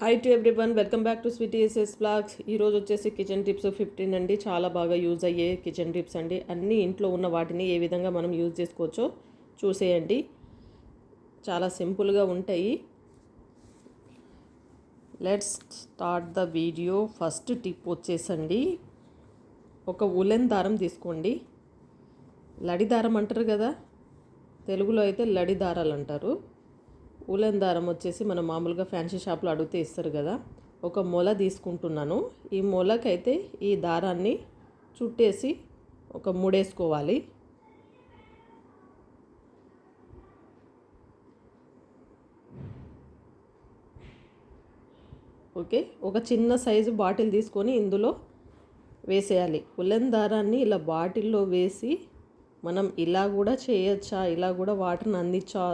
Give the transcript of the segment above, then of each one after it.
Hi to everyone welcome back to sweet SS blogs ఈరోజు వచ్చేసి kitchen tips fifteen అండి. చాలా బాగా యూజ్ అయ్యే కిచెన్ టిప్స్ అండి. అన్ని ఇంట్లో ఉన్న వాటిని ఏ విధంగా మనం యూజ్ చేసుకోవచ్చో చూసేయండి. చాలా సింపుల్గా ఉంటాయి. Let's start the video first tip వచ్చేసండి. ఒక ఉలెన్ దారం తీసుకోండి. లడి దారం అంటారు కదా? తెలుగులో అయితే లడి దారాలు అంటారు. ఉలెన్ దారం వచ్చేసి మనం మామూలుగా ఫ్యాన్సీ షాప్లో అడిగితే ఇస్తారు కదా. ఒక మొల తీసుకుంటున్నాను. ఈ మొలకైతే ఈ దారాన్ని చుట్టేసి ఒక ముడేసుకోవాలి. ఓకే ఒక చిన్న సైజు బాటిల్ తీసుకొని ఇందులో వేసేయాలి. ఉలెన్ దారాన్ని ఇలా బాటిల్లో వేసి మనం ఇలా కూడా చేయొచ్చా? ఇలా కూడా వాటర్ని అందించా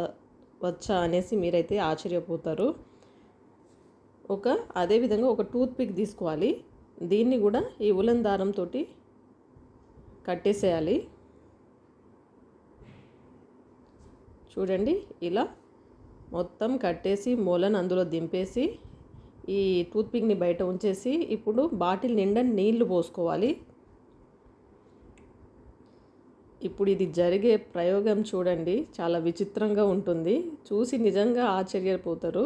వచ్చా అనేసి మీరైతే ఆశ్చర్యపోతారు. ఒక అదేవిధంగా ఒక టూత్పిక్ తీసుకోవాలి. దీన్ని కూడా ఈ ఉలన్ దారంతో కట్టేసేయాలి. చూడండి ఇలా మొత్తం కట్టేసి మూలను అందులో దింపేసి ఈ టూత్పిక్ని బయట ఉంచేసి ఇప్పుడు బాటిల్ నిండా నీళ్ళు పోసుకోవాలి. ఇప్పుడు ఇది జరిగే ప్రయోగం చూడండి. చాలా విచిత్రంగా ఉంటుంది. చూసి నిజంగా ఆశ్చర్యపోతారు.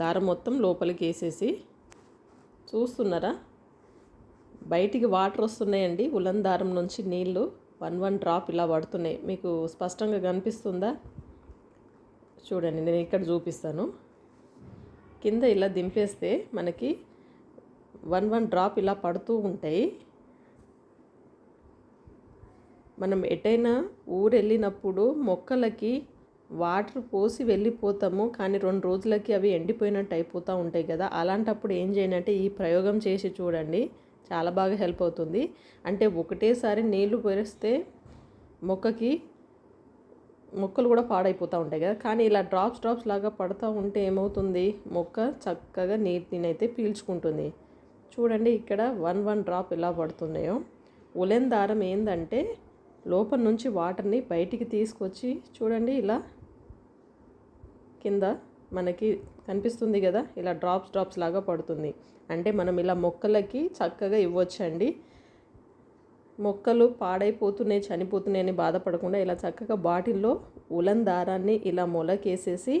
దారం మొత్తం లోపలికి వేసేసి చూస్తున్నారా? బయటికి వాటర్ వస్తున్నాయండి. ఉలన్ దారం నుంచి నీళ్ళు వన్ వన్ డ్రాప్ ఇలా పడుతున్నాయి. మీకు స్పష్టంగా కనిపిస్తుందా? చూడండి నేను ఇక్కడ చూపిస్తాను. కింద ఇలా దింపేస్తే మనకి వన్ వన్ డ్రాప్ ఇలా పడుతూ ఉంటాయి. మనం ఎటైనా ఊరు వెళ్ళినప్పుడు మొక్కలకి వాటర్ పోసి వెళ్ళిపోతాము. కానీ రెండు రోజులకి అవి ఎండిపోయినట్టు అయిపోతూ ఉంటాయి కదా. అలాంటప్పుడు ఏం చేయనంటే ఈ ప్రయోగం చేసి చూడండి. చాలా బాగా హెల్ప్ అవుతుంది. అంటే ఒకటేసారి నీళ్ళు పోస్తే మొక్కకి మొక్కలు కూడా పాడైపోతూ ఉంటాయి కదా. కానీ ఇలా డ్రాప్స్ డ్రాప్స్ లాగా పడుతూ ఉంటే ఏమవుతుంది? మొక్క చక్కగా నీటినైతే పీల్చుకుంటుంది. చూడండి ఇక్కడ వన్ వన్ డ్రాప్ ఎలా పడుతున్నాయో. ఉలెన్ దారం ఏంటంటే లోపల నుంచి వాటర్ని బయటికి తీసుకొచ్చి చూడండి ఇలా కింద మనకి కనిపిస్తుంది కదా ఇలా డ్రాప్స్ డ్రాప్స్ లాగా పడుతుంది. అంటే మనం ఇలా మొక్కలకి చక్కగా ఇవ్వచ్చండి. మొక్కలు పాడైపోతున్నాయి చనిపోతున్నాయని బాధపడకుండా ఇలా చక్కగా బాటిల్లో ఉలన్ దారాన్ని ఇలా మొలకేసేసి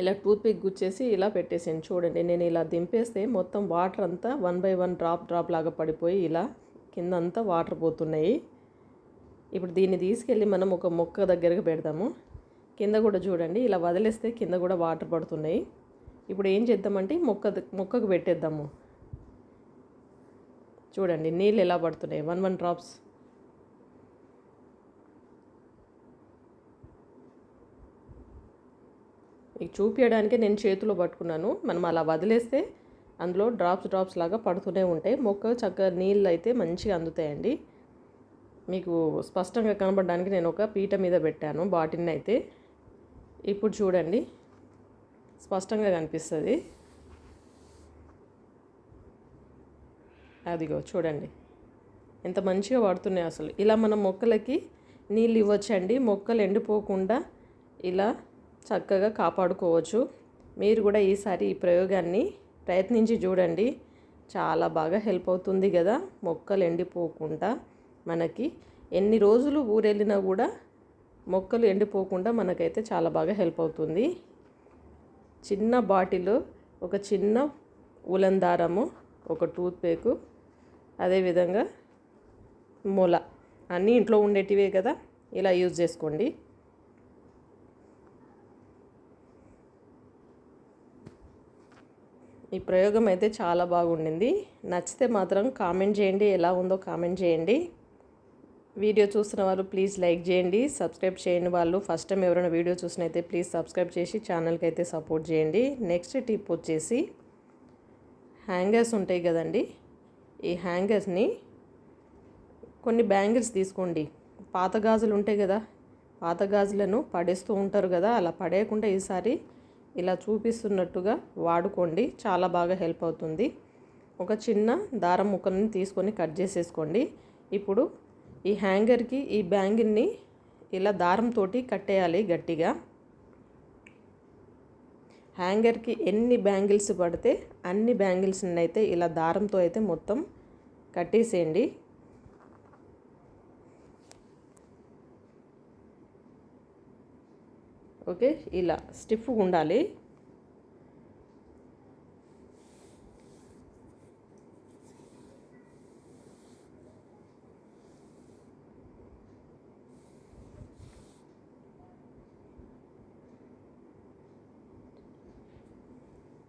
ఇలా టూత్పిక్ గుచ్చేసి ఇలా పెట్టేసాను చూడండి నేను ఇలా దింపేస్తే మొత్తం వాటర్ అంతా one by one drop drop లాగా పడిపోయి ఇలా కింద అంతా వాటర్ పోతున్నాయి. ఇప్పుడు దీన్ని తీసుకెళ్ళి మనం ఒక మొక్క దగ్గరకు పెడదాము. కింద కూడా చూడండి ఇలా వదిలేస్తే కింద కూడా వాటర్ పడుతున్నాయి. ఇప్పుడు ఏం చేద్దామంటే మొక్క మొక్కకు పెట్టేద్దాము. చూడండి నీళ్ళు ఎలా పడుతున్నాయి? One one drops. మీకు చూపించడానికి నేను చేతిలో పట్టుకున్నాను. మనం అలా వదిలేస్తే అందులో డ్రాప్స్ డ్రాప్స్ లాగా పడుతూనే ఉంటాయి. మొక్క చక్కగా నీళ్ళు అయితే మంచిగా అందుతాయండి. మీకు స్పష్టంగా కనబడడానికి నేను ఒక పీట మీద పెట్టాను బాటిల్ని అయితే. ఇప్పుడు చూడండి. స్పష్టంగా కనిపిస్తుంది. అదిగో చూడండి. ఎంత మంచిగా పడుతున్నాయి అసలు. ఇలా మనం మొక్కలకి నీళ్ళు ఇవ్వచ్చండి. మొక్కలు ఎండిపోకుండా ఇలా చక్కగా కాపాడుకోవచ్చు. మీరు కూడా ఈసారి ఈ ప్రయోగాన్ని ప్రయత్నించి చూడండి. చాలా బాగా హెల్ప్ అవుతుంది కదా మొక్కలు ఎండిపోకుండా మనకి. ఎన్ని రోజులు ఊరెళ్ళినా కూడా మొక్కలు ఎండిపోకుండా మనకైతే చాలా బాగా హెల్ప్ అవుతుంది. చిన్న బాటిల్ ఒక చిన్న ఉలన్ దారము ఒక టూత్ పేకు అదేవిధంగా మొల అన్నీ ఇంట్లో ఉండేటివే కదా. ఇలా యూజ్ చేసుకోండి. ఈ ప్రయోగం అయితే చాలా బాగుండింది. నచ్చితే మాత్రం కామెంట్ చేయండి ఎలా ఉందో కామెంట్ చేయండి. వీడియో చూసిన వాళ్ళు ప్లీజ్ లైక్ చేయండి సబ్స్క్రైబ్ చేయని వాళ్ళు ఫస్ట్ టైం ఎవరైనా వీడియో చూసినైతే ప్లీజ్ సబ్స్క్రైబ్ చేసి ఛానల్కి అయితే సపోర్ట్ చేయండి. నెక్స్ట్ టిప్ వచ్చేసి హ్యాంగర్స్ ఉంటాయి కదండి. ఈ హ్యాంగర్స్ని కొన్ని బ్యాంగిల్స్ తీసుకోండి. పాత గాజులు ఉంటాయి కదా పాత గాజులను పడేస్తూ ఉంటారు కదా అలా పడేయకుండా ఈసారి ఇలా చూపిస్తున్నట్టుగా వాడుకోండి. చాలా బాగా హెల్ప్ అవుతుంది. ఒక చిన్న దారం ముక్కలను తీసుకొని కట్ చేసేసుకోండి. ఇప్పుడు ఈ హ్యాంగర్కి ఈ బ్యాంగిల్ని ఇలా దారంతో కట్టేయాలి గట్టిగా. హ్యాంగర్కి ఎన్ని బ్యాంగిల్స్ పడితే అన్ని బ్యాంగిల్స్ని అయితే ఇలా దారంతో అయితే మొత్తం కట్టేసేయండి. ఓకే? ఇలా స్టిఫ్గా ఉండాలి.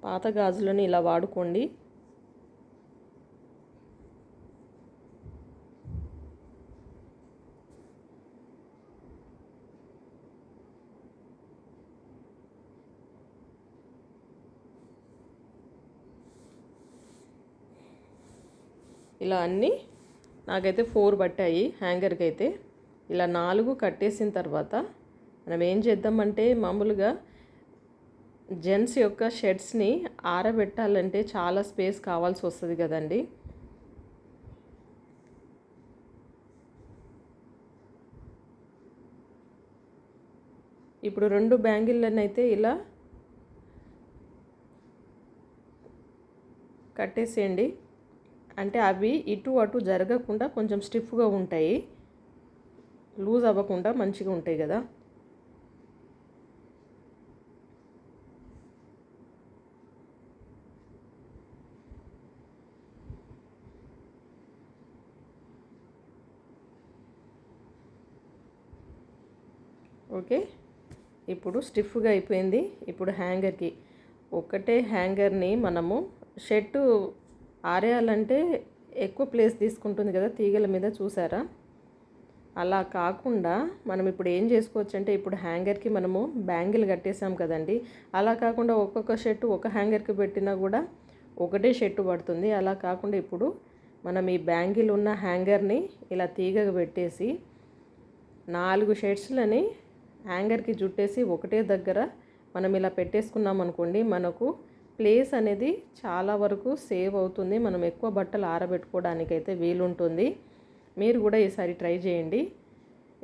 పాత గాజులను ఇలా వాడుకోండి. ఇలా అన్నీ నాకైతే ఫోర్ పట్టాయి హ్యాంగర్కి అయితే. ఇలా నాలుగు కట్టేసిన తర్వాత మనం ఏం చేద్దామంటే మామూలుగా జెంట్స్ యొక్క షర్ట్స్ని ఆరబెట్టాలంటే చాలా స్పేస్ కావాల్సి వస్తుంది కదండి. ఇప్పుడు రెండు బ్యాంగిళ్ళని అయితే ఇలా కట్టేసేయండి. అంటే అవి ఇటు అటు జరగకుండా కొంచెం స్టిఫ్గా ఉంటాయి. లూజ్ అవ్వకుండా మంచిగా ఉంటాయి కదా. ఓకే. ఇప్పుడు స్టిఫ్గా అయిపోయింది. ఇప్పుడు హ్యాంగర్కి. ఒకటే హ్యాంగర్ని మనము షర్టు ఆరేయాలంటే ఎక్కువ ప్లేస్ తీసుకుంటుంది కదా తీగల మీద చూసారా? అలా కాకుండా మనం ఇప్పుడు ఏం చేసుకోవచ్చు అంటే ఇప్పుడు హ్యాంగర్కి మనము బ్యాంగిల్ కట్టేసాం కదండి. అలా కాకుండా ఒక్కొక్క షర్టు ఒక హ్యాంగర్కి పెట్టినా కూడా ఒకటే షర్టు పడుతుంది. అలా కాకుండా ఇప్పుడు మనం ఈ బ్యాంగిల్ ఉన్న హ్యాంగర్ని ఇలా తీగగా పెట్టేసి నాలుగు షర్ట్స్లని హ్యాంగర్కి జుట్టేసి ఒకటే దగ్గర మనం ఇలా పెట్టేసుకున్నాం అనుకోండి మనకు ప్లేస్ అనేది చాలా వరకు సేవ్ అవుతుంది. మనం ఎక్కువ బట్టలు ఆరబెట్టుకోవడానికైతే వీలుంటుంది. మీరు కూడా ఈసారి ట్రై చేయండి.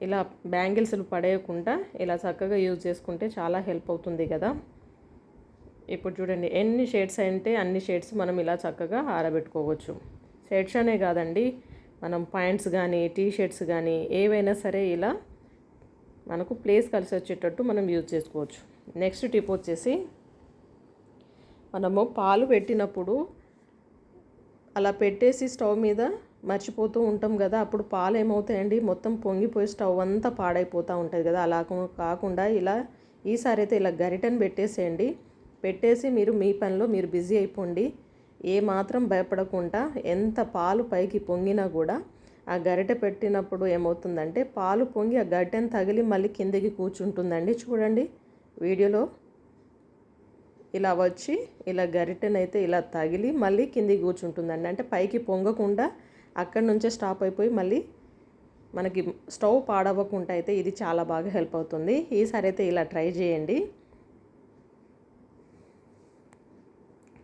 ఇలా బ్యాంగిల్స్లు పడేయకుండా ఇలా చక్కగా యూజ్ చేసుకుంటే చాలా హెల్ప్ అవుతుంది కదా. ఇప్పుడు చూడండి ఎన్ని షేడ్స్ అంటే అన్ని షేడ్స్ మనం ఇలా చక్కగా ఆరబెట్టుకోవచ్చు. షేడ్స్ అనే కాదండి మనం ప్యాంట్స్ కానీ టీ షర్ట్స్ కానీ ఏవైనా సరే ఇలా మనకు ప్లేస్ కలిసి వచ్చేటట్టు మనం యూజ్ చేసుకోవచ్చు. నెక్స్ట్ టిప్ వచ్చేసి మనము పాలు పెట్టినప్పుడు అలా పెట్టేసి స్టవ్ మీద మర్చిపోతూ ఉంటాం కదా అప్పుడు పాలు ఏమవుతాయండి? మొత్తం పొంగిపోయి స్టవ్ అంతా పాడైపోతూ ఉంటుంది కదా. అలా కాకుండా ఇలా ఈసారి అయితే ఇలా గరిటను పెట్టేసేయండి. పెట్టేసి మీరు మీ పనిలో మీరు బిజీ అయిపోండి. ఏ మాత్రం భయపడకుండా ఎంత పాలు పైకి పొంగినా కూడా ఆ గరిటె పెట్టినప్పుడు ఏమవుతుందంటే పాలు పొంగి ఆ గరిటెను తగిలి మళ్ళీ కిందకి కూర్చుంటుందండి. చూడండి వీడియోలో ఇలా వచ్చి ఇలా గరిటెనైతే ఇలా తగిలి మళ్ళీ కిందికి కూర్చుంటుందండి. అంటే పైకి పొంగకుండా అక్కడి నుంచే స్టాప్ అయిపోయి మళ్ళీ మనకి స్టవ్ పాడవ్వకుండా అయితే ఇది చాలా బాగా హెల్ప్ అవుతుంది. ఈసారి అయితే ఇలా ట్రై చేయండి.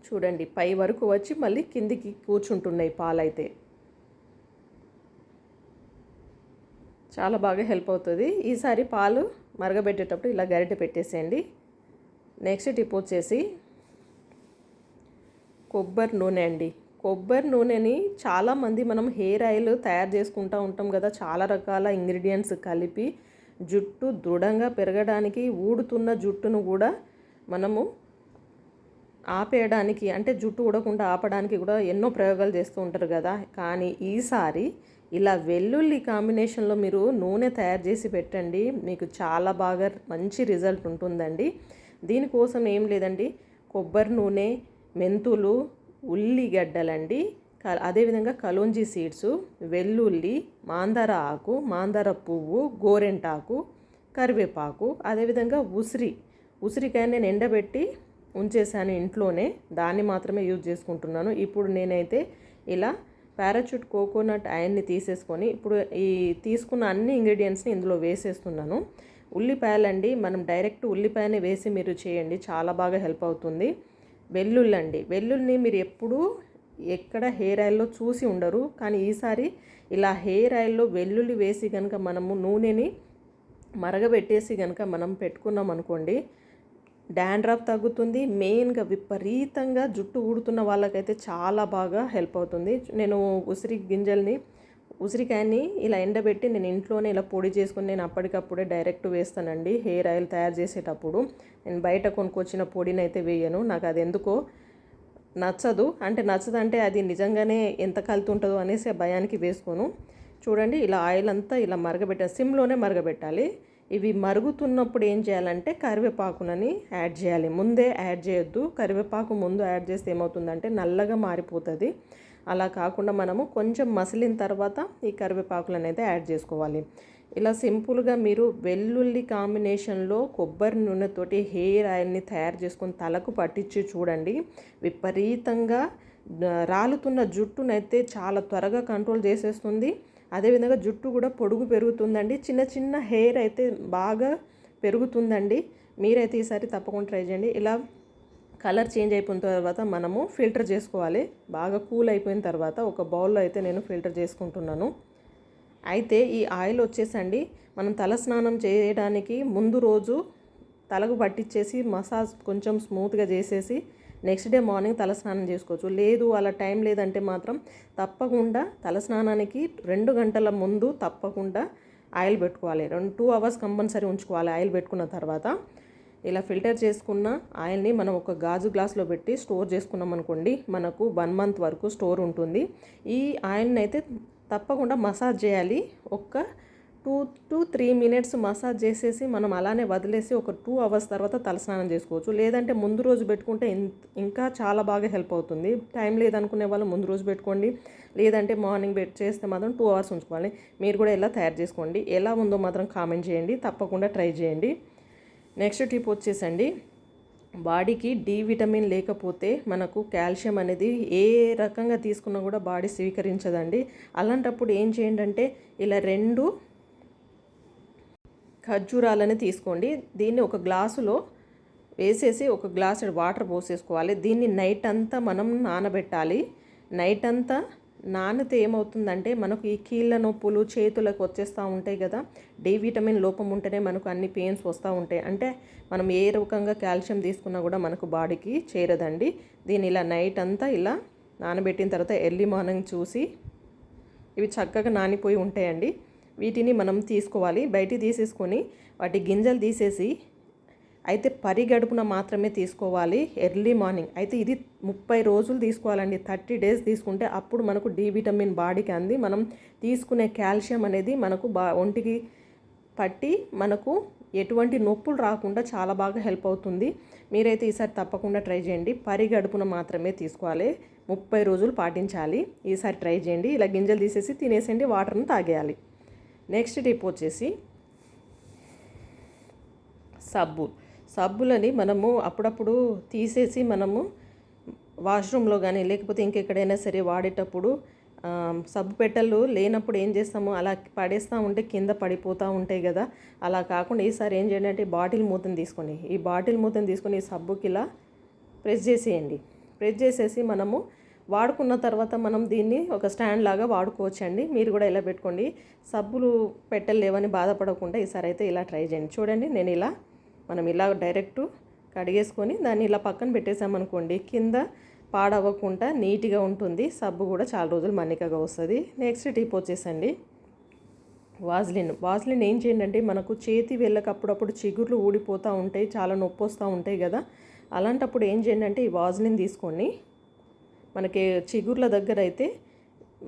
చూడండి పై వరకు వచ్చి మళ్ళీ కిందికి కూర్చుంటున్నాయి పాలైతే. చాలా బాగా హెల్ప్ అవుతుంది. ఈసారి పాలు మరగబెట్టేటప్పుడు ఇలా గరిటె పెట్టేసేయండి. నెక్స్ట్ టిప్ వచ్చేసి కొబ్బరి నూనె అండి. కొబ్బరి నూనెని చాలామంది మనం హెయిర్ ఆయిల్ తయారు చేసుకుంటూ ఉంటాం కదా చాలా రకాల ఇంగ్రీడియంట్స్ కలిపి జుట్టు దృఢంగా పెరగడానికి ఊడుతున్న జుట్టును కూడా మనము ఆపేయడానికి అంటే జుట్టు ఊడకుండా ఆపడానికి కూడా ఎన్నో ప్రయోగాలు చేస్తూ ఉంటారు కదా. కానీ ఈసారి ఇలా వెల్లుల్లి కాంబినేషన్లో మీరు నూనె తయారు చేసి పెట్టండి మీకు చాలా బాగా మంచి రిజల్ట్ ఉంటుందండి. దీనికోసం ఏం లేదండి. కొబ్బరి నూనె మెంతులు ఉల్లిగడ్డలండి. అదేవిధంగా కలోంజీ సీడ్స్ వెల్లుల్లి మాందార ఆకు మాందార పువ్వు గోరెంటాకు కరివేపాకు అదేవిధంగా ఉసిరి. ఉసిరికాయ నేను ఎండబెట్టి ఉంచేసాను ఇంట్లోనే. దాన్ని మాత్రమే యూజ్ చేసుకుంటున్నాను. ఇప్పుడు నేనైతే ఇలా పారాచూట్ కోకోనట్ ఆయన్ని తీసేసుకొని ఇప్పుడు ఈ తీసుకున్న అన్ని ఇంగ్రీడియంట్స్ని ఇందులో వేసేస్తున్నాను. ఉల్లిపాయలండి. మనం డైరెక్ట్ ఉల్లిపాయనే వేసి మీరు చేయండి. చాలా బాగా హెల్ప్ అవుతుంది. వెల్లుల్లి అండి వెల్లుల్ని మీరు ఎప్పుడూ ఎక్కడ హెయిర్ ఆయిల్లో చూసి ఉండరు. కానీ ఈసారి ఇలా హెయిర్ ఆయిల్లో వెల్లుల్లి వేసి కనుక మనము నూనెని మరగబెట్టేసి కనుక మనం పెట్టుకున్నాం అనుకోండి డాండ్రఫ్ తగ్గుతుంది. మెయిన్గా విపరీతంగా జుట్టు ఊడుతున్న వాళ్ళకైతే చాలా బాగా హెల్ప్ అవుతుంది. నేను ఉసిరి గింజల్ని ఉసిరికాయని ఇలా ఎండబెట్టి నేను ఇంట్లోనే ఇలా పొడి చేసుకుని నేను అప్పటికప్పుడే డైరెక్ట్ వేస్తానండి. హెయిర్ ఆయిల్ తయారు చేసేటప్పుడు నేను బయట కొనుక్కొచ్చిన పొడిని అయితే వేయను. నాకు అది ఎందుకో నచ్చదు. అంటే నచ్చదంటే అది నిజంగానే ఎంత కలుతుంటుందో అనేసి ఆ భయానికి వేసుకోను. చూడండి ఇలా ఆయిల్ అంతా ఇలా మరగబెట్టాలి సిమ్లోనే మరగబెట్టాలి. ఇవి మరుగుతున్నప్పుడు ఏం చేయాలంటే కరివేపాకునని యాడ్ చేయాలి. ముందే యాడ్ చేయొద్దు. కరివేపాకు ముందు యాడ్ చేస్తే ఏమవుతుందంటే నల్లగా మారిపోతుంది. అలా కాకుండా మనము కొంచెం మసిలిన తర్వాత ఈ కరివేపాకులను అయితే యాడ్ చేసుకోవాలి. ఇలా సింపుల్గా మీరు వెల్లుల్లి కాంబినేషన్లో కొబ్బరి నూనెతోటి హెయిర్ ఆయిల్ని తయారు చేసుకొని తలకు పట్టించి చూడండి. విపరీతంగా రాలుతున్న జుట్టునైతే చాలా త్వరగా కంట్రోల్ చేసేస్తుంది. అదేవిధంగా జుట్టు కూడా పొడుగు పెరుగుతుందండి. చిన్న చిన్న హెయిర్ అయితే బాగా పెరుగుతుందండి. మీరైతే ఈసారి తప్పకుండా ట్రై చేయండి. ఇలా కలర్ చేంజ్ అయిపోయిన తర్వాత మనము ఫిల్టర్ చేసుకోవాలి. బాగా కూల్ అయిపోయిన తర్వాత ఒక బౌల్లో అయితే నేను ఫిల్టర్ చేసుకుంటున్నాను. అయితే ఈ ఆయిల్ వచ్చేసండి. మనం తల స్నానం చేయడానికి ముందు రోజు తలకు పట్టించేసి మసాజ్ కొంచెం స్మూత్గా చేసేసి నెక్స్ట్ డే మార్నింగ్ తల స్నానం చేసుకోవచ్చు. లేదు అలా టైం లేదంటే మాత్రం తప్పకుండా తల స్నానానికి రెండు గంటల ముందు తప్పకుండా ఆయిల్ పెట్టుకోవాలి. రెండు టూ అవర్స్ కంపల్సరీ ఉంచుకోవాలి ఆయిల్ పెట్టుకున్న తర్వాత. ఇలా ఫిల్టర్ చేసుకున్న ఆయిల్ని మనం ఒక గాజు గ్లాస్లో పెట్టి స్టోర్ చేసుకున్నాం అనుకోండి మనకు వన్ మంత్ వరకు స్టోర్ ఉంటుంది. ఈ ఆయిల్ని అయితే తప్పకుండా మసాజ్ చేయాలి. ఒక్క two to three minutes massage చేసేసి మనం అలానే వదిలేసి ఒక టూ అవర్స్ తర్వాత తలస్నానం చేసుకోవచ్చు. లేదంటే ముందు రోజు పెట్టుకుంటే ఇంకా చాలా బాగా హెల్ప్ అవుతుంది. టైం లేదనుకునే వాళ్ళు ముందు రోజు పెట్టుకోండి. లేదంటే మార్నింగ్ పెట్ చేస్తే మాత్రం టూ అవర్స్ ఉంచుకోవాలి. మీరు కూడా ఎలా తయారు చేసుకోండి. ఎలా ఉందో మాత్రం కామెంట్ చేయండి. తప్పకుండా ట్రై చేయండి. నెక్స్ట్ టిప్ వచ్చేసండి. బాడీకి డి విటమిన్ లేకపోతే మనకు కాల్షియం అనేది ఏ రకంగా తీసుకున్నా కూడా బాడీ స్వీకరించదండి. అలాంటప్పుడు ఏం చేయండి అంటే ఇలా రెండు ఖర్జూరాలని తీసుకోండి. దీన్ని ఒక గ్లాసులో వేసేసి ఒక గ్లాస్ వాటర్ పోసేసుకోవాలి. దీన్ని నైట్ అంతా మనం నానబెట్టాలి. నైట్ అంతా నానితే ఏమవుతుందంటే మనకు ఈ కీళ్ళ నొప్పులు చేతులకు వచ్చేస్తూ ఉంటాయి కదా. డి విటమిన్ లోపం ఉంటేనే మనకు అన్ని పెయిన్స్ వస్తూ ఉంటాయి. అంటే మనం ఏ రకంగా కాల్షియం తీసుకున్నా కూడా మనకు బాడీకి చేరదండి. దీన్ని ఇలా నైట్ అంతా ఇలా నానబెట్టిన తర్వాత ఎర్లీ మార్నింగ్ చూసి ఇవి చక్కగా నానిపోయి ఉంటాయండి. వీటిని మనం తీసుకోవాలి. బయట తీసేసుకొని వాటి గింజలు తీసేసి అయితే పరిగడుపున మాత్రమే తీసుకోవాలి ఎర్లీ మార్నింగ్. అయితే ఇది ముప్పై రోజులు తీసుకోవాలండి. థర్టీ డేస్ తీసుకుంటే అప్పుడు మనకు డి విటమిన్ బాడీకి అంది. మనం తీసుకునే కాల్షియం అనేది మనకు బా ఒంటికి పట్టి మనకు ఎటువంటి నొప్పులు రాకుండా చాలా బాగా హెల్ప్ అవుతుంది. మీరైతే ఈసారి తప్పకుండా ట్రై చేయండి. పరిగడుపున మాత్రమే తీసుకోవాలి. ముప్పై రోజులు పాటించాలి. ఈసారి ట్రై చేయండి. ఇలా గింజలు తీసేసి తినేసేయండి. వాటర్ను తాగేయాలి. నెక్స్ట్ టిప్ వచ్చేసి సబ్బు. సబ్బులని మనము అప్పుడప్పుడు తీసేసి మనము వాష్రూమ్లో కానీ లేకపోతే ఇంకెక్కడైనా సరే వాడేటప్పుడు సబ్బు పెట్టెలు లేనప్పుడు ఏం చేస్తాము అలా పడేస్తూ ఉంటే కింద పడిపోతూ ఉంటాయి కదా. అలా కాకుండా ఈసారి ఏం చేయండి అంటే బాటిల్ మూతను తీసుకోండి. ఈ బాటిల్ మూతను తీసుకొని ఈ సబ్బుకి ఇలా ప్రెస్ చేసేయండి. ప్రెస్ చేసేసి మనము వాడుకున్న తర్వాత మనం దీన్ని ఒక స్టాండ్ లాగా వాడుకోవచ్చండి. మీరు కూడా ఇలా పెట్టుకోండి. సబ్బులు పెట్టలేవని బాధపడకుండా ఈసారి అయితే ఇలా ట్రై చేయండి. చూడండి నేను ఇలా మనం ఇలా డైరెక్ట్ కడిగేసుకొని దాన్ని ఇలా పక్కన పెట్టేసామనుకోండి కింద పాడవ్వకుండా నీట్గా ఉంటుంది. సబ్బు కూడా చాలా రోజులు మన్నికగా వస్తుంది. నెక్స్ట్ టిప్ వచ్చేసండి. వాజ్లిన్. వాజ్లిన్ ఏం చేయండి అంటే మనకు చేతి వెళ్ళక అప్పుడప్పుడు చిగుర్లు ఊడిపోతూ ఉంటాయి చాలా నొప్పి వస్తూ ఉంటాయి కదా అలాంటప్పుడు ఏం చేయండి అంటే ఈ వాజ్లిన్ తీసుకొని మనకి చిగుర్ల దగ్గర అయితే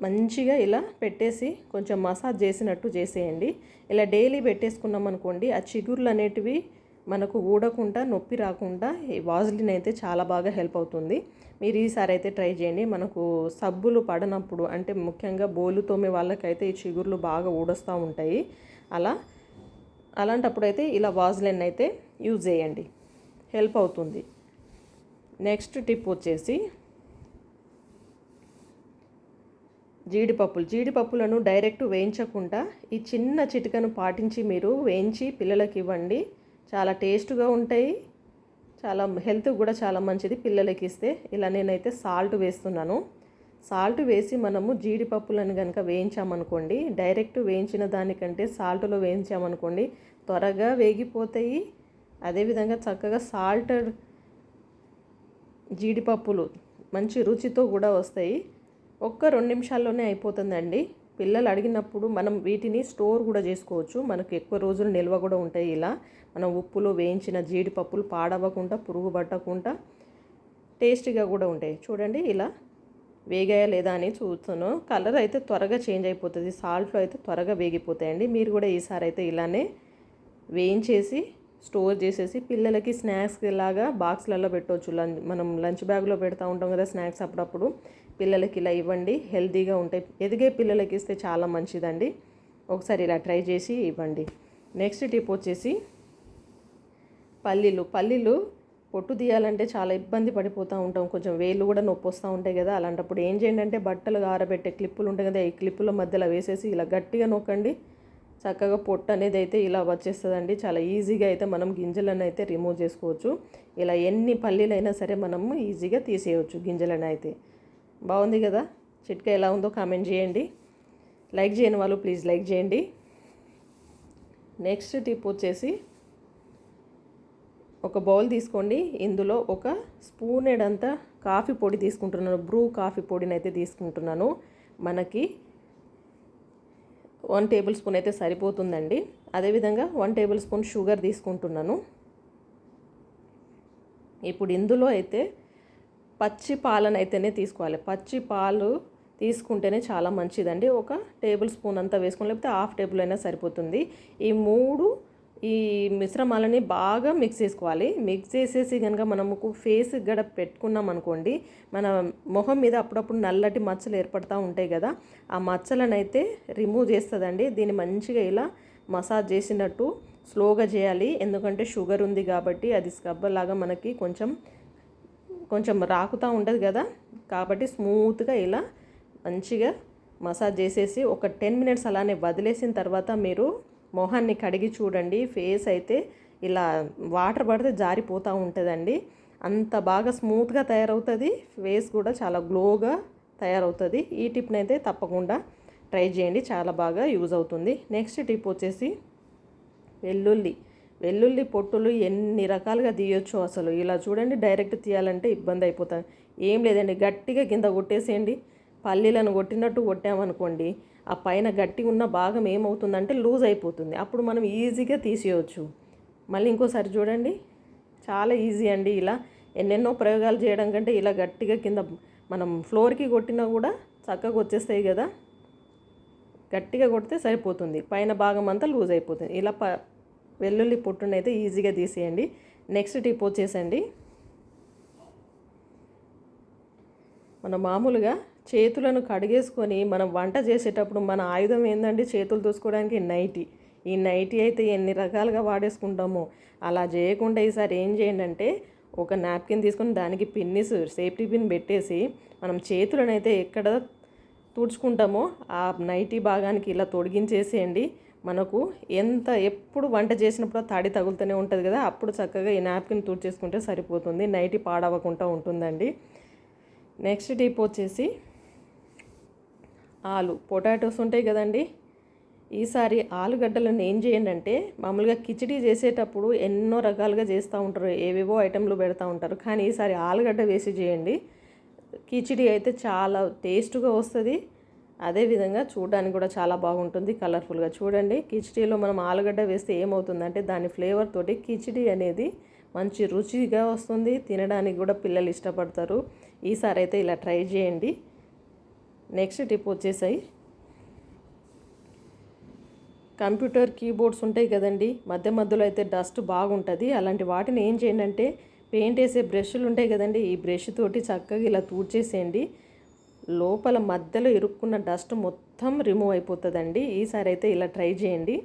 మంచిగా ఇలా పెట్టేసి కొంచెం మసాజ్ చేసినట్టు చేసేయండి. ఇలా డైలీ పెట్టేసుకున్నాం అనుకోండి ఆ చిగుర్లు అనేటివి మనకు ఊడకుండా నొప్పి రాకుండా ఈ వాజ్లిన్ అయితే చాలా బాగా హెల్ప్ అవుతుంది. మీరు ఈసారి అయితే ట్రై చేయండి. మనకు సబ్బులు పడనప్పుడు అంటే ముఖ్యంగా బోలు తోమే వాళ్ళకైతే ఈ చిగుర్లు బాగా ఊడొస్తూ ఉంటాయి. అలా అలాంటప్పుడు అయితే ఇలా వాజ్లిన్ అయితే యూజ్ చేయండి. హెల్ప్ అవుతుంది. నెక్స్ట్ టిప్ వచ్చేసి జీడిపప్పులు. జీడిపప్పులను డైరెక్ట్ వేయించకుండా ఈ చిన్న చిటికను పాటించి మీరు వేయించి పిల్లలకి ఇవ్వండి. చాలా టేస్ట్గా ఉంటాయి. చాలా హెల్త్ కూడా చాలా మంచిది పిల్లలకి ఇస్తే. ఇలా నేనైతే సాల్ట్ వేస్తున్నాను. సాల్ట్ వేసి మనము జీడిపప్పులను కనుక వేయించామనుకోండి డైరెక్ట్ వేయించిన దానికంటే సాల్ట్లో వేయించామనుకోండి త్వరగా వేగిపోతాయి. అదేవిధంగా చక్కగా సాల్టెడ్ జీడిపప్పులు మంచి రుచితో కూడా వస్తాయి. ఒక్క రెండు నిమిషాల్లోనే అయిపోతుందండి. పిల్లలు అడిగినప్పుడు మనం వీటిని స్టోర్ కూడా చేసుకోవచ్చు. మనకు ఎక్కువ రోజులు నిల్వ కూడా ఉంటాయి ఇలా. మనం ఉప్పులో వేయించిన జీడిపప్పులు పాడవకుండా పురుగు పట్టకుండా టేస్టీగా కూడా ఉంటాయి. చూడండి ఇలా వేగాయా లేదా అని చూస్తాను కలర్ అయితే త్వరగా చేంజ్ అయిపోతుంది. సాల్ట్లో అయితే త్వరగా వేగిపోతాయండి. మీరు కూడా ఈసారి అయితే ఇలానే వేయించేసి స్టోర్ చేసేసి పిల్లలకి స్నాక్స్ లాగా బాక్స్లలో పెట్టవచ్చు లంచ్ మనం లంచ్ బ్యాగ్లో పెడతా ఉంటాం కదా స్నాక్స్ అప్పుడప్పుడు. పిల్లలకి ఇలా ఇవ్వండి. హెల్తీగా ఉంటాయి. ఎదిగే పిల్లలకి ఇస్తే చాలా మంచిదండి. ఒకసారి ఇలా ట్రై చేసి ఇవ్వండి. నెక్స్ట్ టిప్ వచ్చేసి పల్లీలు. పల్లీలు పొట్టు తీయాలంటే చాలా ఇబ్బంది పడిపోతూ ఉంటాం. కొంచెం వేలు కూడా నొప్పి వస్తూ ఉంటాయి కదా. అలాంటప్పుడు ఏం చేయండి అంటే బట్టలు ఆరబెట్టే క్లిప్పులు ఉంటాయి కదా. ఈ క్లిప్పుల మధ్యలో వేసేసి ఇలా గట్టిగా నొక్కండి. చక్కగా పొట్టు అనేది అయితే ఇలా వచ్చేస్తుందండి. చాలా ఈజీగా అయితే మనం గింజలను అయితే రిమూవ్ చేసుకోవచ్చు. ఇలా ఎన్ని పల్లీలైనా సరే మనము ఈజీగా తీసేయవచ్చు గింజలను అయితే. బాగుంది కదా? చిట్కా ఎలా ఉందో కామెంట్ చేయండి. లైక్ చేయని వాళ్ళు ప్లీజ్ లైక్ చేయండి. నెక్స్ట్ టిప్ వచ్చేసి ఒక బౌల్ తీసుకోండి. ఇందులో ఒక స్పూన్ ఎడంతా కాఫీ పొడి తీసుకుంటున్నాను. బ్రూ కాఫీ పొడిని అయితే తీసుకుంటున్నాను. మనకి వన్ టేబుల్ స్పూన్ అయితే సరిపోతుందండి. అదేవిధంగా వన్ టేబుల్ స్పూన్ షుగర్ తీసుకుంటున్నాను. ఇప్పుడు ఇందులో అయితే పచ్చి పాలను అయితేనే తీసుకోవాలి. పచ్చి పాలు తీసుకుంటేనే చాలా మంచిదండి. ఒక టేబుల్ స్పూన్ అంతా వేసుకుని లేకపోతే హాఫ్ టేబుల్ అయినా సరిపోతుంది. ఈ మూడు ఈ మిశ్రమాలని బాగా మిక్స్ చేసుకోవాలి. మిక్స్ చేసేసి కనుక మనము ఫేస్ గడ పెట్టుకున్నాం అనుకోండి మన మొహం మీద అప్పుడప్పుడు నల్లటి మచ్చలు ఏర్పడుతూ ఉంటాయి కదా ఆ మచ్చలను అయితే రిమూవ్ చేస్తుందండి. దీన్ని మంచిగా ఇలా మసాజ్ చేసినట్టు స్లోగా చేయాలి. ఎందుకంటే షుగర్ ఉంది కాబట్టి అది స్కబ్బ లాగా మనకి కొంచెం కొంచెం రాకుతూ ఉంటుంది కదా. కాబట్టి స్మూత్గా ఇలా మంచిగా మసాజ్ చేసేసి ఒక టెన్ మినిట్స్ అలానే వదిలేసిన తర్వాత మీరు మొహాన్ని కడిగి చూడండి. ఫేస్ అయితే ఇలా వాటర్ పడితే జారిపోతూ ఉంటుందండి. అంత బాగా స్మూత్గా తయారవుతుంది. ఫేస్ కూడా చాలా గ్లోగా తయారవుతుంది. ఈ టిప్ని అయితే తప్పకుండా ట్రై చేయండి. చాలా బాగా యూజ్ అవుతుంది. నెక్స్ట్ టిప్ వచ్చేసి వెల్లుల్లి. వెల్లుల్లి పొట్టులు ఎన్ని రకాలుగా తీయొచ్చు అసలు. ఇలా చూడండి డైరెక్ట్ తీయాలంటే ఇబ్బంది అయిపోతుంది ఏం లేదండి గట్టిగా కింద కొట్టేసేయండి. పల్లీలను కొట్టినట్టు కొట్టామనుకోండి ఆ పైన గట్టి ఉన్న భాగం ఏమవుతుందంటే లూజ్ అయిపోతుంది. అప్పుడు మనం ఈజీగా తీసేయవచ్చు మళ్ళీ ఇంకోసారి చూడండి. చాలా ఈజీ అండి ఇలా. ఎన్నెన్నో ప్రయోగాలు చేయడం కంటే ఇలా గట్టిగా కింద మనం ఫ్లోర్కి కొట్టినా కూడా చక్కగా వచ్చేస్తాయి కదా. గట్టిగా కొడితే సరిపోతుంది. పైన భాగం అంతా లూజ్ అయిపోతుంది. ఇలా ప వెల్లుల్లి పొట్టునైతే ఈజీగా తీసేయండి. నెక్స్ట్ టిప్ వచ్చేసండి. మనం మామూలుగా చేతులను కడిగేసుకొని మనం వంట చేసేటప్పుడు మన ఆయుధం ఏంటంటే చేతులు దూసుకోవడానికి నైటీ. ఈ నైటీ అయితే ఎన్ని రకాలుగా వాడేసుకుంటామో. అలా చేయకుండా ఈసారి ఏం చేయండి అంటే ఒక నాప్కిన్ తీసుకొని దానికి పిన్నిస్ సేఫ్టీ పిన్ పెట్టేసి మనం చేతులను అయితే ఎక్కడ తుడుచుకుంటామో ఆ నైటీ భాగానికి ఇలా తొడిగించేసేయండి. మనకు ఎంత ఎప్పుడు వంట చేసినప్పుడు తడి తగులుతూనే ఉంటుంది కదా అప్పుడు చక్కగా ఈ నాప్కిన్ తుడిచేసుకుంటే సరిపోతుంది. నైటీ పాడవకుండా ఉంటుందండి. నెక్స్ట్ టిప్ వచ్చేసి ఆలు పొటాటోస్ ఉంటాయి కదండి. ఈసారి ఆలుగడ్డలను ఏం చేయండి అంటే మామూలుగా కిచిడి చేసేటప్పుడు ఎన్నో రకాలుగా చేస్తూ ఉంటారు ఏవేవో ఐటెంలు పెడతా ఉంటారు. కానీ ఈసారి ఆలుగడ్డ వేసి చేయండి. కిచిడి అయితే చాలా టేస్ట్గా వస్తుంది. అదేవిధంగా చూడడానికి కూడా చాలా బాగుంటుంది కలర్ఫుల్గా. చూడండి కిచిడీలో మనం ఆలుగడ్డ వేస్తే ఏమవుతుందంటే దాని ఫ్లేవర్ తోటి కిచిడి అనేది మంచి రుచిగా వస్తుంది. తినడానికి కూడా పిల్లలు ఇష్టపడతారు. ఈసారి అయితే ఇలా ట్రై చేయండి. నెక్స్ట్ టిప్ వచ్చేసాయి. కంప్యూటర్ కీబోర్డ్స్ ఉంటాయి కదండి మధ్య మధ్యలో అయితే డస్ట్ బాగుంటుంది. అలాంటి వాటిని ఏం చేయండి అంటే పెయింట్ వేసే బ్రష్లు ఉంటాయి కదండి ఈ బ్రష్ తోటి చక్కగా ఇలా తూడ్చేసేయండి. లోపల మధ్యలో ఇరుక్కున్న డస్ట్ మొత్తం రిమూవ్ అయిపోతుందండి. ఈసారి అయితే ఇలా ట్రై చేయండి.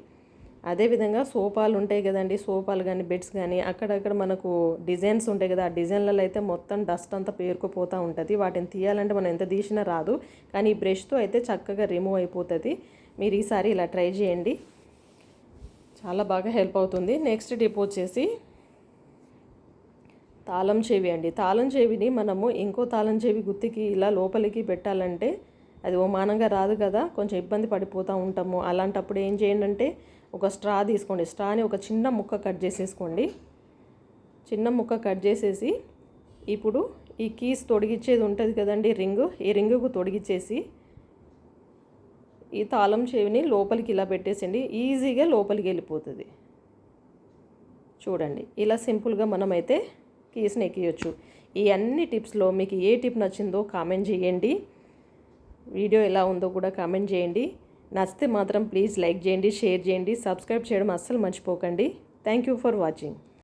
అదేవిధంగా సోఫాలు ఉంటాయి కదండి సోఫాలు కానీ బెడ్స్ కానీ అక్కడక్కడ మనకు డిజైన్స్ ఉంటాయి కదా ఆ డిజైన్లలో అయితే మొత్తం డస్ట్ అంతా పేరుకుపోతూ ఉంటుంది. వాటిని తీయాలంటే మనం ఎంత తీసినా రాదు. కానీ ఈ బ్రష్తో అయితే చక్కగా రిమూవ్ అయిపోతుంది. మీరు ఈసారి ఇలా ట్రై చేయండి. చాలా బాగా హెల్ప్ అవుతుంది. నెక్స్ట్ టిప్ వచ్చేసి తాళం చెవి అండి. తాళం చెవిని మనము ఇంకో తాళం చెవి గుత్తికి ఇలా లోపలికి పెట్టాలంటే అది ఓమానంగా రాదు కదా కొంచెం ఇబ్బంది పడిపోతూ ఉంటాము. అలాంటప్పుడు ఏం చేయండి అంటే ఒక స్ట్రా తీసుకోండి. స్ట్రాని ఒక చిన్న ముక్క కట్ చేసేసుకోండి. చిన్న ముక్క కట్ చేసేసి ఇప్పుడు ఈ కీస్ తొడిగిచ్చేది ఉంటుంది కదండి రింగు ఈ రింగుకు తొడిగిచ్చేసి ఈ తాళం చెవిని లోపలికి ఇలా పెట్టేసండి ఈజీగా లోపలికి వెళ్ళిపోతుంది. చూడండి ఇలా సింపుల్గా మనమైతే కీస్ని ఎక్కియొచ్చు. ఈ అన్ని టిప్స్లో మీకు ఏ టిప్ నచ్చిందో కామెంట్ చేయండి. వీడియో ఎలా ఉందో కూడా కామెంట్ చేయండి. నచ్చితే మాత్రం ప్లీజ్ లైక్ చేయండి షేర్ చేయండి సబ్స్క్రైబ్ చేయడం అస్సలు మర్చిపోకండి. Thank you for watching